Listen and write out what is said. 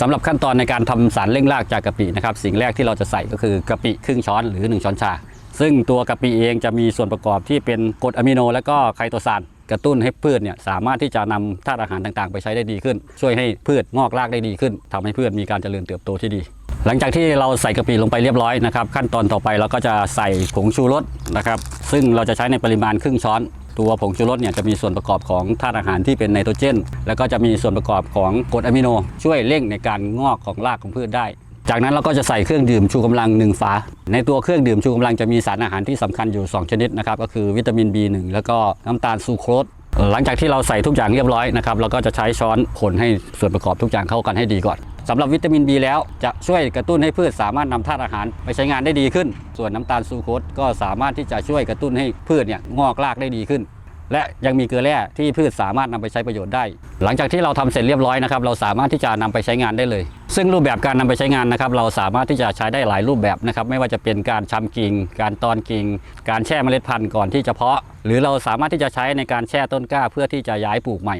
สำหรับขั้นตอนในการทำสารเร่งรากจากกะปินะครับสิ่งแรกที่เราจะใส่ก็คือกะปิครึ่งช้อนหรือ 1 ช้อนชา ซึ่งตัวกะปิเองจะมีส่วนประกอบที่เป็นกรดอะมิโน และก็ไคโตซานกระตุ้นให้พืชเนี่ยสามารถที่จะนำธาตุอาหารต่างๆ ไปใช้ได้ดีขึ้น ช่วยให้พืชงอกรากได้ดีขึ้นทำให้พืชมีการเจริญเติบโตที่ดี หลังจากที่เราใส่กะปิลงไปเรียบร้อยนะครับขั้นตอนต่อไปเราก็จะใส่ผงชูรสนะครับซึ่งเราจะใช้ในปริมาณครึ่งช้อน ตัวผงชูรสเนี่ยจะมีส่วนประกอบของธาตุอาหารที่เป็นไนโตรเจน แล้วก็จะมีส่วนประกอบของกรดอะมิโน ช่วยเร่งในการงอกของรากของพืชได้ จากนั้นเราก็จะใส่เครื่องดื่มชูกำลัง 1 ฝา ในตัวเครื่องดื่มชูกำลังจะมีสารอาหารที่สำคัญอยู่ 2 ชนิดนะครับก็คือวิตามิน B1 แล้วก็น้ำตาลซูโครสหลังจากที่เราใส่ทุกอย่างเรียบร้อยนะครับเราก็จะใช้ช้อนคนให้ส่วนประกอบทุกอย่างเข้ากันให้ดีก่อน สำหรับวิตามิน B แล้วจะช่วยกระตุ้นให้พืชสามารถนำธาตุอาหารไปใช้งานได้ดีขึ้น ส่วนน้ำตาลซูโครสก็สามารถที่จะช่วยกระตุ้นให้พืชเนี่ยงอกรากได้ดีขึ้น และยังมีเกลือแร่ที่พืชสามารถนำไปใช้ประโยชน์ได้ หลังจากที่เราทำเสร็จเรียบร้อยนะครับเราสามารถที่จะนำไปใช้งานได้เลย ซึ่งรูปแบบการนำไปใช้งานนะครับเราสามารถที่จะใช้ได้หลายรูปแบบนะครับไม่ว่าจะเป็นการชำกิ่ง การตอนกิ่ง การแช่เมล็ดพันธุ์ก่อนที่จะเพาะ หรือเราสามารถที่จะใช้ในการแช่ต้นกล้าเพื่อที่จะย้ายปลูกใหม่